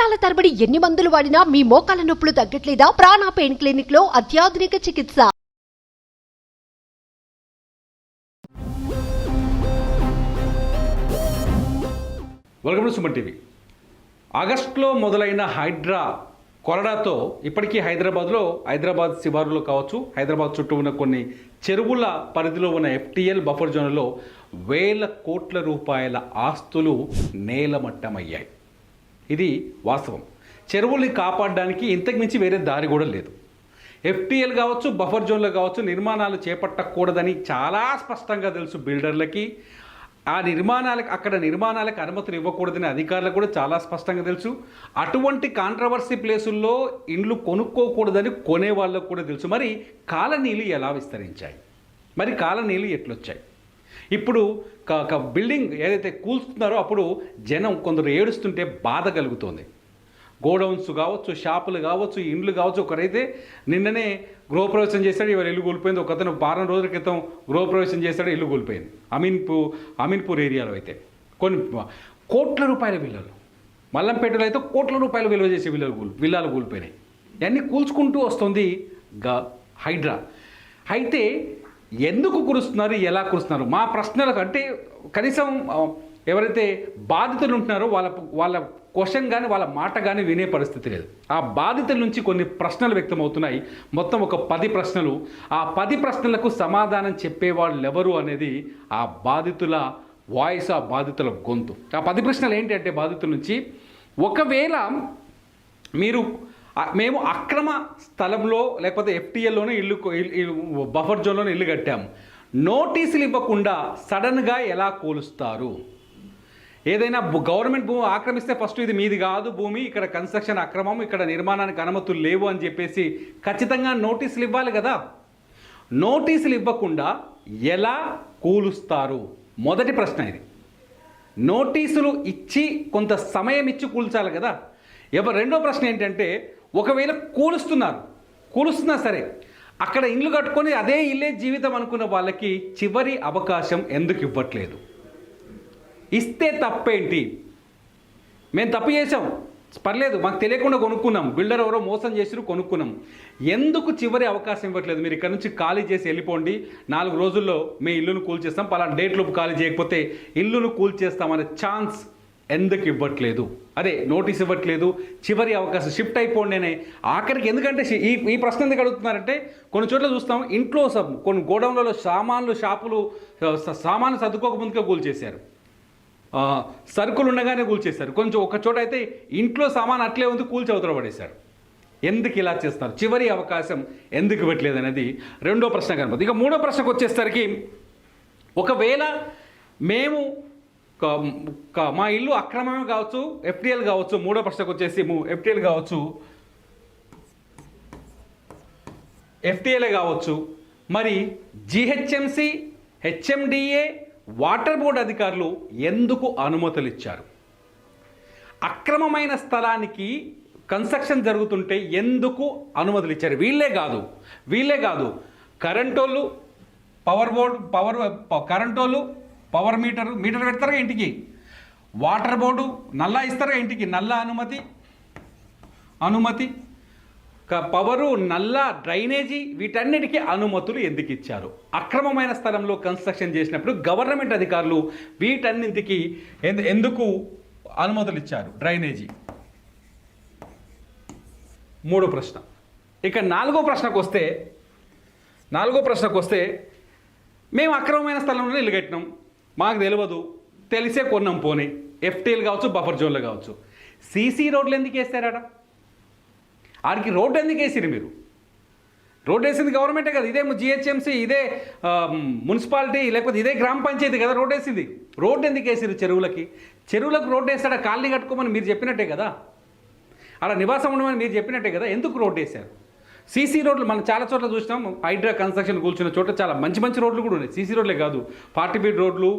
సంవత్సరాల తరబడి ఎన్ని మందులు వాడినా మీ మోకాల నొప్పులు తగ్గట్లేదా? ప్రాణ పెయిన్ క్లినిక్లో అత్యాధునిక చికిత్స. Welcome to Suman TV. ఆగస్టులో మొదలైన హైడ్రా కొరడాతో ఇప్పటికీ హైదరాబాద్లో హైదరాబాద్ శివారులో కావచ్చు హైదరాబాద్ చుట్టూ ఉన్న కొన్ని చెరువుల పరిధిలో ఉన్న ఎఫ్టీఎల్ బఫర్ జోన్లో వేల కోట్ల రూపాయల ఆస్తులు నేలమట్టమయ్యాయి. ఇది వాస్తవం. చెరువుల్ని కాపాడడానికి ఇంతకుమించి వేరే దారి కూడా లేదు. ఎఫ్టీఎల్ కావచ్చు బఫర్ జోన్లు కావచ్చు నిర్మాణాలు చేపట్టకూడదని చాలా స్పష్టంగా తెలుసు బిల్డర్లకి. ఆ నిర్మాణాలకు అక్కడ నిర్మాణాలకు అనుమతులు ఇవ్వకూడదని అధికారులకు కూడా చాలా స్పష్టంగా తెలుసు. అటువంటి కాంట్రవర్సీ ప్లేసుల్లో ఇండ్లు కొనుక్కోకూడదని కొనే వాళ్ళకు కూడా తెలుసు. మరి కాలనీలు ఎలా విస్తరించాయి? మరి కాలనీలు ఎట్లొచ్చాయి? ఇప్పుడు బిల్డింగ్ ఏదైతే కూల్స్తున్నారో అప్పుడు జనం కొందరు ఏడుస్తుంటే బాధ కలుగుతోంది. గోడౌన్స్ కావచ్చు షాపులు కావచ్చు ఇండ్లు కావచ్చు ఒకరైతే నిన్ననే గృహప్రవేశం చేశాడు ఇవాళ ఇల్లు కూలిపోయింది. ఒకతను వారం రోజుల క్రితం గృహప్రవేశం చేశాడు ఇల్లు కూలిపోయింది. అమీన్పూర్ అమీన్పూర్ ఏరియాలో అయితే. కొన్ని కోట్ల రూపాయల విల్లలు మల్లంపేటలో అయితే కోట్ల రూపాయల విలువ చేసే విల్లలు కూలి విల్లాలు కూలిపోయినాయి. ఇవన్నీ కూల్చుకుంటూ వస్తుంది గా హైడ్రా. అయితే ఎందుకు కురుస్తున్నారు? ఎలా కురుస్తున్నారు? మా ప్రశ్నలకు అంటే కనీసం ఎవరైతే బాధితులు ఉంటున్నారో వాళ్ళ వాళ్ళ క్వశ్చన్ కానీ వాళ్ళ మాట కానీ వినే పరిస్థితి లేదు. ఆ బాధితుల నుంచి కొన్ని ప్రశ్నలు వ్యక్తమవుతున్నాయి. మొత్తం ఒక పది ప్రశ్నలు. ఆ పది ప్రశ్నలకు సమాధానం చెప్పేవాళ్ళు ఎవరు అనేది ఆ బాధితుల వాయిస్ ఆ బాధితుల గొంతు. ఆ పది ప్రశ్నలు ఏంటి అంటే బాధితుల నుంచి ఒకవేళ మీరు మేము అక్రమ స్థలంలో లేకపోతే ఎఫ్టీఎల్లోనే ఇల్లు ఇల్లు- బఫర్ జోన్లోనే ఇల్లు కట్టాము. నోటీసులు ఇవ్వకుండా సడన్గా ఎలా కూలుస్తారు? ఏదైనా గవర్నమెంట్ భూమి ఆక్రమిస్తే ఫస్ట్ ఇది మీది కాదు భూమి ఇక్కడ కన్స్ట్రక్షన్ అక్రమం ఇక్కడ నిర్మాణానికి అనుమతులు లేవు అని చెప్పేసి ఖచ్చితంగా నోటీసులు ఇవ్వాలి కదా. నోటీసులు ఇవ్వకుండా ఎలా కూలుస్తారు? మొదటి ప్రశ్న ఇది. నోటీసులు ఇచ్చి కొంత సమయం ఇచ్చి కూల్చాలి కదా. ఎవ రెండో ప్రశ్న ఏంటంటే ఒకవేళ కూలుస్తున్నారు కూలుస్తున్నా సరే అక్కడ ఇల్లు కట్టుకొని అదే ఇల్లే జీవితం అనుకున్న వాళ్ళకి చివరి అవకాశం ఎందుకు ఇవ్వట్లేదు? ఇస్తే తప్పేంటి? మేము తప్పు చేసాం పర్లేదు మాకు తెలియకుండా కొనుక్కున్నాం. బిల్డర్ ఎవరో మోసం చేసిరు కొనుక్కున్నాం. ఎందుకు చివరి అవకాశం ఇవ్వట్లేదు? మీరు ఇక్కడ నుంచి ఖాళీ చేసి వెళ్ళిపోండి. నాలుగు రోజుల్లో మీ ఇల్లును కూల్చేస్తాం. పలానా డేట్లోపు ఖాళీ చేయకపోతే ఇల్లును కూల్చేస్తామనే ఛాన్స్ ఎందుకు ఇవ్వట్లేదు? అదే నోటీస్ ఇవ్వట్లేదు. చివరి అవకాశం షిఫ్ట్ అయిపోండినే ఆఖరికి ఎందుకంటే ఈ ఈ ప్రశ్న ఎందుకు అడుగుతున్నారంటే కొన్ని చోట్ల చూస్తాం ఇంట్లో సబ్- కొన్ని గోడౌన్లలో సామాన్లు షాపులు సామాన్లు సర్దుకోక ముందుగా కూల్చేశారు సరుకులు ఉండగానే కూల్చేశారు కొంచెం ఒక చోట అయితే ఇంట్లో సామాన్ అట్లే ఉంది కూల్చి అవతల పడేశారు. ఎందుకు ఇలా చేస్తారు చివరి అవకాశం ఎందుకు ఇవ్వట్లేదు అనేది రెండో ప్రశ్న కనపడుతుంది. ఇక మూడో ప్రశ్నకు వచ్చేసరికి ఒకవేళ మేము మా ఇల్లు అక్రమమే కావచ్చు ఎఫ్టీఎల్ కావచ్చు మూడో ప్రశ్నకు వచ్చేసి ఎఫ్టీఎల్ కావచ్చు ఎఫ్టీఎల్ఏ కావచ్చు. మరి జిహెచ్ఎంసి హెచ్ఎండిఏ వాటర్ బోర్డు అధికారులు ఎందుకు అనుమతులు ఇచ్చారు అక్రమమైన స్థలానికి కన్స్ట్రక్షన్ జరుగుతుంటే ఎందుకు అనుమతులు ఇచ్చారు వీళ్ళే కాదు వీళ్ళే కాదు. కరెంటోళ్ళు పవర్ బోర్డు పవర్ కరెంటోళ్ళు పవర్ మీటర్ మీటర్ పెడతారుగా ఇంటికి. వాటర్ బోర్డు నల్లా ఇస్తారుగా ఇంటికి. నల్ల అనుమతి అనుమతి. క- పవరు నల్ల డ్రైనేజీ వీటన్నిటికీ అనుమతులు ఎందుకు ఇచ్చారు? అక్రమమైన స్థలంలో కన్స్ట్రక్షన్ చేసినప్పుడు గవర్నమెంట్ అధికారులు వీటన్నింటికి ఎందు- ఎందుకు అనుమతులు ఇచ్చారు? డ్రైనేజీ. మూడో ప్రశ్న. ఇక నాలుగో ప్రశ్నకు వస్తే నాలుగో ప్రశ్నకు వస్తే మేము అక్రమమైన స్థలంలో ఇల్లు కట్టినాం మాకు తెలియదు తెలిసే కొన్నాం పోనీ. ఎఫ్టీలు కావచ్చు బఫర్ జోన్లు కావచ్చు. సీసీ రోడ్లు ఎందుకు వేస్తారాడ ఆడికి రోడ్డు ఎందుకు వేసిరు మీరు? రోడ్డు వేసింది గవర్నమెంటే కదా. ఇదే జిహెచ్ఎంసీ ఇదే మున్సిపాలిటీ లేకపోతే ఇదే గ్రామ పంచాయతీ కదా రోడ్డు వేసింది. రోడ్డు ఎందుకు వేసిరు చెరువులకి? చెరువులకు రోడ్డు వేస్తాడా? కాలనీ కట్టుకోమని మీరు చెప్పినట్టే కదా. అలా నివాసం ఉండమని మీరు చెప్పినట్టే కదా. ఎందుకు రోడ్డు వేశారు? సీసీ రోడ్లు మనం చాలా చోట్ల చూసినాం. హైడ్రా కన్స్ట్రక్షన్ కూర్చున్న చోట చాలా మంచి మంచి రోడ్లు కూడా ఉన్నాయి. సీసీ రోడ్లే కాదు ఫార్టీ ఫీట్ రోడ్లు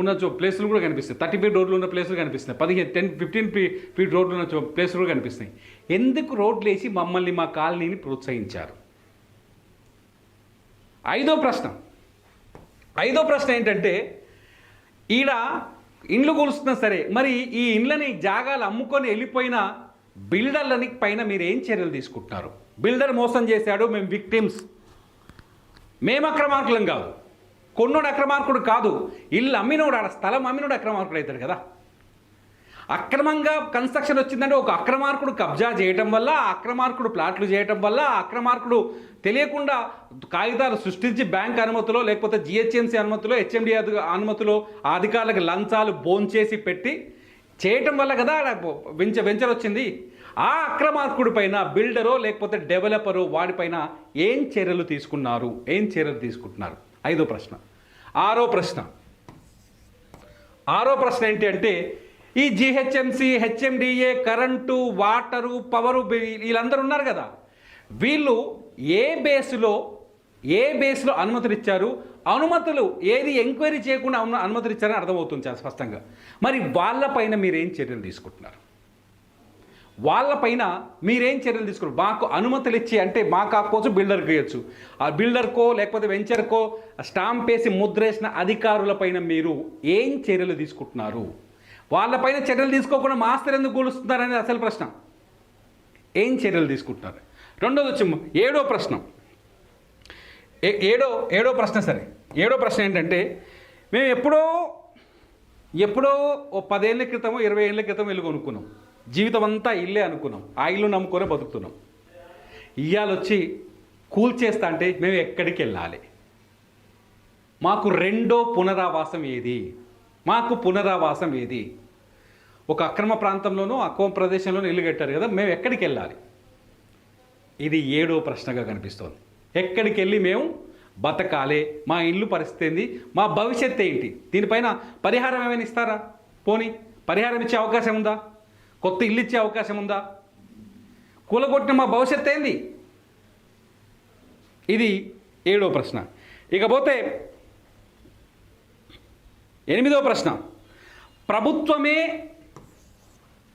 ఉన్న చో ప్లేసులు కూడా కనిపిస్తాయి. థర్టీ ఫీట్ రోడ్లు ఉన్న ప్లేసులు కనిపిస్తున్నాయి. పదిహేను టెన్ ఫిఫ్టీన్ ఫీట్ రోడ్లు ఉన్న చో ప్లేసులు కూడా కనిపిస్తున్నాయి. ఎందుకు రోడ్లు వేసి మమ్మల్ని మా కాలనీని ప్రోత్సహించారు? ఐదో ప్రశ్న. ఐదో ప్రశ్న ఏంటంటే ఈడ ఇండ్లు కూలుస్తున్నా సరే మరి ఈ ఇండ్లని జాగాలు అమ్ముకొని వెళ్ళిపోయిన బిల్డర్లని పైన మీరు ఏం చర్యలు తీసుకుంటున్నారు? బిల్డర్ మోసం చేశాడు మేము విక్టిమ్స్. మేము అక్రమార్కులం కాదు. కొన్నోడు అక్రమార్కుడు కాదు. ఇల్లు అమ్మినోడు ఆడ స్థలం అమ్మినోడు అక్రమార్కుడు అవుతాడు కదా. అక్రమంగా కన్స్ట్రక్షన్ వచ్చిందంటే ఒక అక్రమార్కుడు కబ్జా చేయటం వల్ల అక్రమార్కుడు ప్లాట్లు చేయటం వల్ల అక్రమార్కుడు తెలియకుండా కాగితాలు సృష్టించి బ్యాంక్ అనుమతిలో లేకపోతే జిహెచ్ఎంసీ అనుమతిలో హెచ్ఎండి అనుమతిలో అధికారులకు లంచాలు బోంచేసి పెట్టి చేయటం వల్ల కదా ఆడ వెంచర్ వెంచర్ వచ్చింది ఆ అక్రమార్కుడి పైన బిల్డరో లేకపోతే డెవలపరో వాడిపైన ఏం చర్యలు తీసుకున్నారు? ఏం చర్యలు తీసుకుంటున్నారు? ఐదో ప్రశ్న. ఆరో ప్రశ్న. ఆరో ప్రశ్న ఏంటి అంటే ఈ GHMC HMDA current water power వీళ్ళందరూ ఉన్నారు కదా. వీళ్ళు ఏ బేస్లో ఏ బేస్లో అనుమతులు ఇచ్చారు అనుమతులు ఏది ఎంక్వైరీ చేయకుండా అనుమతులు ఇచ్చారని అర్థమవుతుంది చాలా స్పష్టంగా. మరి వాళ్ళపైన మీరు ఏం చర్యలు తీసుకుంటున్నారు? వాళ్ళపైన మీరేం చర్యలు తీసుకున్నారు మాకు అనుమతులు ఇచ్చి అంటే మా కాకపోవచ్చు బిల్డర్కి ఇవ్వచ్చు ఆ బిల్డర్కో లేకపోతే వెంచర్కో స్టాంప్ వేసి ముద్రేసిన అధికారులపైన మీరు ఏం చర్యలు తీసుకుంటున్నారు? వాళ్ళపైన చర్యలు తీసుకోకుండా మాస్టర్ ఎందుకు కూలుస్తున్నారనేది అసలు ప్రశ్న. ఏం చర్యలు తీసుకుంటున్నారు? రెండోది వచ్చి ఏడో ప్రశ్న. ఏ- ఏడో ఏడో ప్రశ్న సరే. ఏడో ప్రశ్న ఏంటంటే మేము ఎప్పుడో ఎప్పుడో ఓ పదేళ్ళ క్రితమో ఇరవై ఏళ్ళ క్రితం వెళ్ళి కొనుక్కున్నాం. జీవితం అంతా ఇల్లే అనుకున్నాం. ఆ ఇల్లు నమ్ముకొనే బతుకుతున్నాం. ఇయ్యాలు వచ్చి కూల్చేస్తా అంటే మేము ఎక్కడికి వెళ్ళాలి? మాకు రెండో పునరావాసం ఏది? మాకు పునరావాసం ఏది? ఒక అక్రమ ప్రాంతంలోనూ అక్రమ ప్రదేశంలోనూ ఇల్లు కట్టారు కదా మేము ఎక్కడికి వెళ్ళాలి? ఇది ఏడో ప్రశ్నగా కనిపిస్తోంది. ఎక్కడికి వెళ్ళి మేము బతకాలే? మా ఇల్లు పరిస్థితి ఏంది? మా భవిష్యత్ ఏంటి? దీనిపైన పరిహారం ఏమైనా ఇస్తారా? పోనీ. పరిహారం ఇచ్చే అవకాశం ఉందా? కొత్త ఇల్లు ఇచ్చే అవకాశం ఉందా? కూలగొట్టిన మా భవిష్యత్ ఏంది? ఇది ఏడో ప్రశ్న. ఇకపోతే ఎనిమిదో ప్రశ్న. ప్రభుత్వమే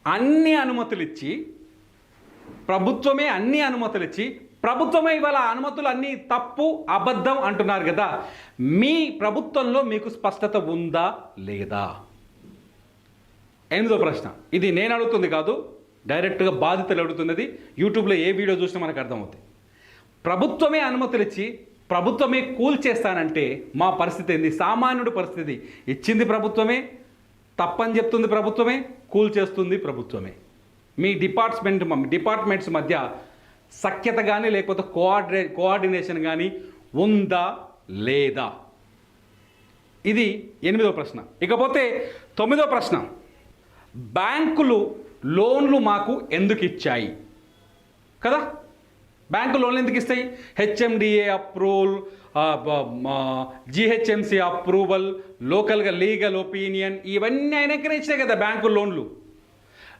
అన్ని అనుమతులు ఇచ్చి ప్రభుత్వమే అన్ని అనుమతులు ఇచ్చి ప్రభుత్వమే ఇవాళ అనుమతులు అన్నీ తప్పు అబద్ధం అంటున్నారు కదా. మీ ప్రభుత్వంలో మీకు స్పష్టత ఉందా లేదా? ఎనిమిదో ప్రశ్న. ఇది నేను అడుగుతుంది కాదు డైరెక్ట్గా బాధితులు అడుగుతున్నది. యూట్యూబ్లో ఏ వీడియో చూసినా మనకు అర్థమవుతుంది ప్రభుత్వమే అనుమతులు ఇచ్చి ప్రభుత్వమే కూల్చేస్తానంటే మా పరిస్థితి ఏంది? సామాన్యుడి పరిస్థితి. ఇచ్చింది ప్రభుత్వమే తప్పని చెప్తుంది ప్రభుత్వమే కూల్చేస్తుంది ప్రభుత్వమే. మీ డిపార్ట్మెంట్ డిపార్ట్మెంట్స్ మధ్య సఖ్యత కానీ లేకపోతే కోఆర్డినే కోఆర్డినేషన్ కానీ ఉందా లేదా? ఇది ఎనిమిదో ప్రశ్న. ఇకపోతే తొమ్మిదో ప్రశ్న. బ్యాంకులు లోన్లు మాకు ఎందుకు ఇచ్చాయి? కదా? బ్యాంకు లోన్లు ఎందుకు ఇస్తాయి? హెచ్ఎండిఏ అప్రూవల్ జిహెచ్ఎంసి అప్రూవల్ లోకల్గా లీగల్ ఒపీనియన్ ఇవన్నీ ఆయనకనే ఇచ్చాయి కదా బ్యాంకు లోన్లు.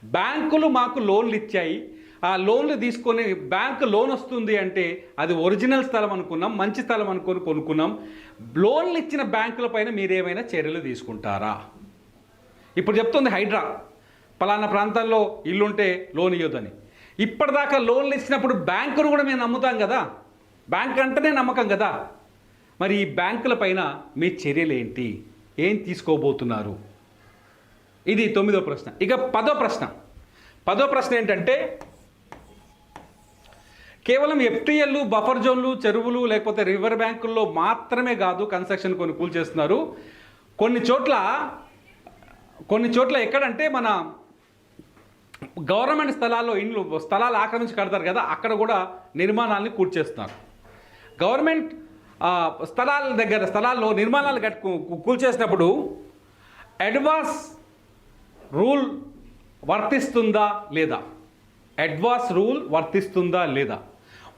బ్యాంకులు మాకు లోన్లు ఇచ్చాయి. ఆ లోన్లు తీసుకొని బ్యాంకు లోన్ వస్తుంది అంటే అది ఒరిజినల్ స్థలం అనుకున్నాం మంచి స్థలం అనుకొని కొనుక్కున్నాం. లోన్లు ఇచ్చిన బ్యాంకుల పైన మీరేమైనా చర్యలు తీసుకుంటారా? ఇప్పుడు చెప్తుంది హైడ్రా. పలానా ప్రాంతాల్లో ఇల్లుంటే లోన్ ఇవ్వదని ఇప్పటిదాకా లోన్లు ఇచ్చినప్పుడు బ్యాంకును కూడా మేము నమ్ముతాం కదా. బ్యాంక్ అంటేనే నమ్మకం కదా. మరి ఈ బ్యాంకుల పైన మీ చర్యలు ఏంటి ఏం తీసుకోబోతున్నారు? ఇది తొమ్మిదో ప్రశ్న. ఇక పదో ప్రశ్న. పదో ప్రశ్న ఏంటంటే కేవలం ఎఫ్టీఎల్లు బఫర్ జోన్లు చెరువులు లేకపోతే రివర్ బ్యాంకుల్లో మాత్రమే కాదు కన్స్ట్రక్షన్ కొనుగోలు చేస్తున్నారు. కొన్ని చోట్ల కొన్ని చోట్ల ఎక్కడంటే మన గవర్నమెంట్ స్థలాల్లో ఇండ్లు స్థలాలు ఆక్రమించి కడతారు కదా అక్కడ కూడా నిర్మాణాలని కూల్చేస్తున్నారు. గవర్నమెంట్ స్థలాల దగ్గర స్థలాల్లో నిర్మాణాలు కట్టు కూల్చేసినప్పుడు అడ్వాన్స్ రూల్ వర్తిస్తుందా లేదా? అడ్వాన్స్ రూల్ వర్తిస్తుందా లేదా?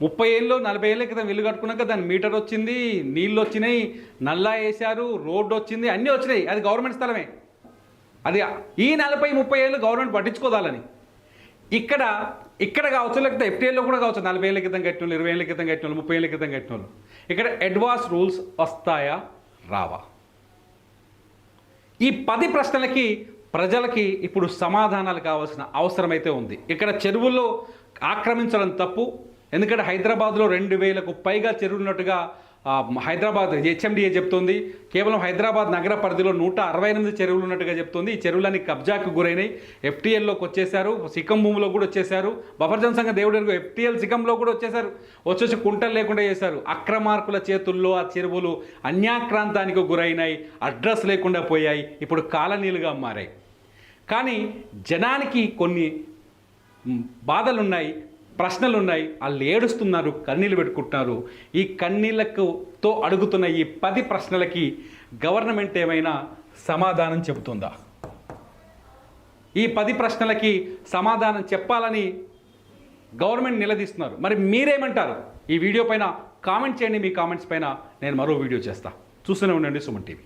ముప్పై ఏళ్ళు నలభై ఏళ్ళ క్రితం ఇల్లు కట్టుకున్నాక దాని మీటర్ వచ్చింది నీళ్ళు వచ్చినాయి నల్లా వేశారు రోడ్డు వచ్చింది అన్నీ వచ్చినాయి. అది గవర్నమెంట్ స్థలమే. అది ఈ నలభై ముప్పై ఏళ్ళు గవర్నమెంట్ పట్టించుకోదాలని. ఇక్కడ ఇక్కడ కావచ్చు లేకపోతే ఎఫ్టీఏలో కూడా కావచ్చు నలభై ఏళ్ళ క్రితం కట్టిన వాళ్ళు ఇరవై ఏళ్ళ క్రితం కట్టిన వాళ్ళు ముప్పై ఏళ్ళ క్రితం కట్టిన వాళ్ళు ఇక్కడ అడ్వాన్స్ రూల్స్ వస్తాయా? రావా. ఈ పది ప్రశ్నలకి ప్రజలకి ఇప్పుడు సమాధానాలు కావాల్సిన అవసరం అయితే ఉంది. ఇక్కడ చెరువుల్లో ఆక్రమించడం తప్పు. ఎందుకంటే హైదరాబాద్లో రెండు వేలకు పైగా చెరువులున్నట్టుగా హైదరాబాద్ హెచ్ఎండిఏ చెప్తోంది? కేవలం హైదరాబాద్ నగర పరిధిలో నూట అరవై ఎనిమిది చెరువులు ఉన్నట్టుగా చెప్తోంది. ఈ చెరువులన్నీ కబ్జాకు గురైనాయి. ఎఫ్టీఎల్లోకి వచ్చేసారు సిక్కం భూమిలో కూడా వచ్చేసారు బఫర్జన్ సంఘ దేవుడు ఎఫ్టీఎల్ సికంలో కూడా వచ్చేసారు వచ్చేసి కుంటలు లేకుండా చేశారు. అక్రమార్కుల చేతుల్లో ఆ చెరువులు అన్యాక్రాంతానికి గురైనాయి. అడ్రస్ లేకుండా పోయాయి. ఇప్పుడు కాలనీలుగా మారాయి. కానీ జనానికి కొన్ని బాధలున్నాయి. ప్రశ్నలు ఉన్నాయి వాళ్ళు ఏడుస్తున్నారు కన్నీళ్ళు పెట్టుకుంటున్నారు. ఈ కన్నీళ్ళకుతో అడుగుతున్న ఈ పది ప్రశ్నలకి గవర్నమెంట్ ఏమైనా సమాధానం చెబుతుందా? ఈ పది ప్రశ్నలకి సమాధానం చెప్పాలని గవర్నమెంట్ నిలదీస్తున్నారు. మరి మీరేమంటారు? ఈ వీడియో పైన కామెంట్ చేయండి మీ కామెంట్స్ పైన నేను మరో వీడియో చేస్తా. చూస్తూనే ఉండండి సుమన్ టీవీ.